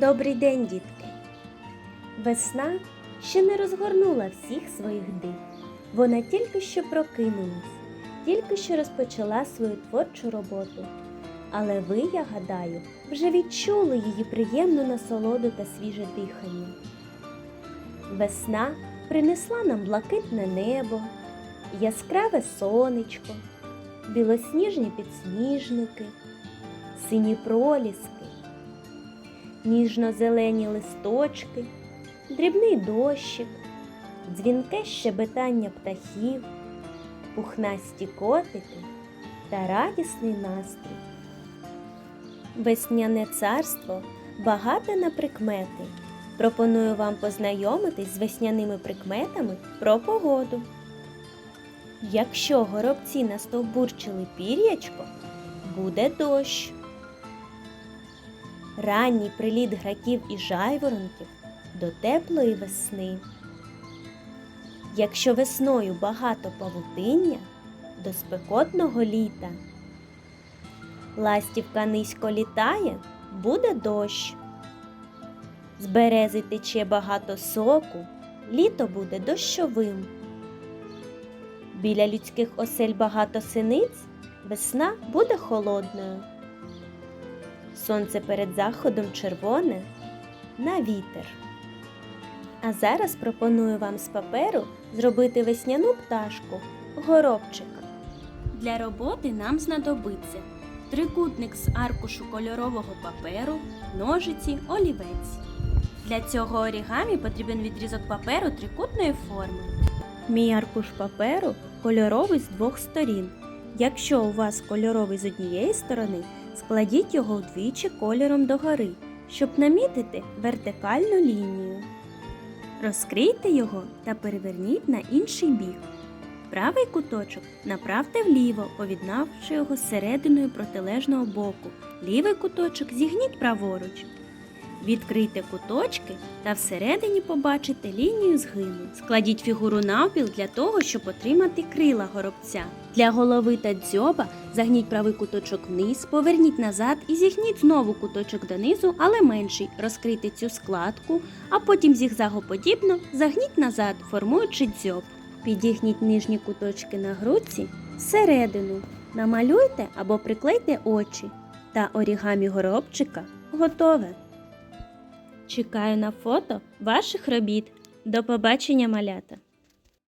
Добрий день, дітки! Весна ще не розгорнула всіх своїх див. Вона тільки що прокинулась, тільки що розпочала свою творчу роботу. Але ви, я гадаю, вже відчули її приємну насолоду та свіже дихання. Весна принесла нам блакитне небо, яскраве сонечко, білосніжні підсніжники, сині проліски ніжно-зелені листочки, дрібний дощик, дзвінке щебетання птахів, пухнасті котики та радісний настрій. Весняне царство багате на прикмети. Пропоную вам познайомитись з весняними прикметами про погоду. Якщо горобці настовбурчили пір'ячко, буде дощ. Ранній приліт граків і жайворонків до теплої весни. Якщо весною багато павутиння до спекотного літа. Ластівка низько літає, буде дощ. З берези тече багато соку, літо буде дощовим. Біля людських осель багато синиць, весна буде холодною. Сонце перед заходом червоне на вітер. А зараз пропоную вам з паперу зробити весняну пташку горобчик. Для роботи нам знадобиться трикутник з аркушу кольорового паперу, ножиці, олівець. Для цього орігамі потрібен відрізок паперу трикутної форми. Мій аркуш паперу кольоровий з двох сторін. Якщо у вас кольоровий з однієї сторони, складіть його вдвічі кольором догори, щоб намітити вертикальну лінію. Розкрийте його та переверніть на інший бік. Правий куточок направте вліво, повіднавши його серединою протилежного боку. Лівий куточок зігніть праворуч. Відкрийте куточки та всередині побачите лінію згину. Складіть фігуру навпіл для того, щоб отримати крила горобця. Для голови та дзьоба загніть правий куточок вниз, поверніть назад і зігніть знову куточок донизу, але менший. Розкрийте цю складку, а потім зігзагоподібно загніть назад, формуючи дзьоб. Підігніть нижні куточки на грудці всередину. Намалюйте або приклейте очі. Та орігамі горобчика готове. Чекаю на фото ваших робіт. До побачення, малята!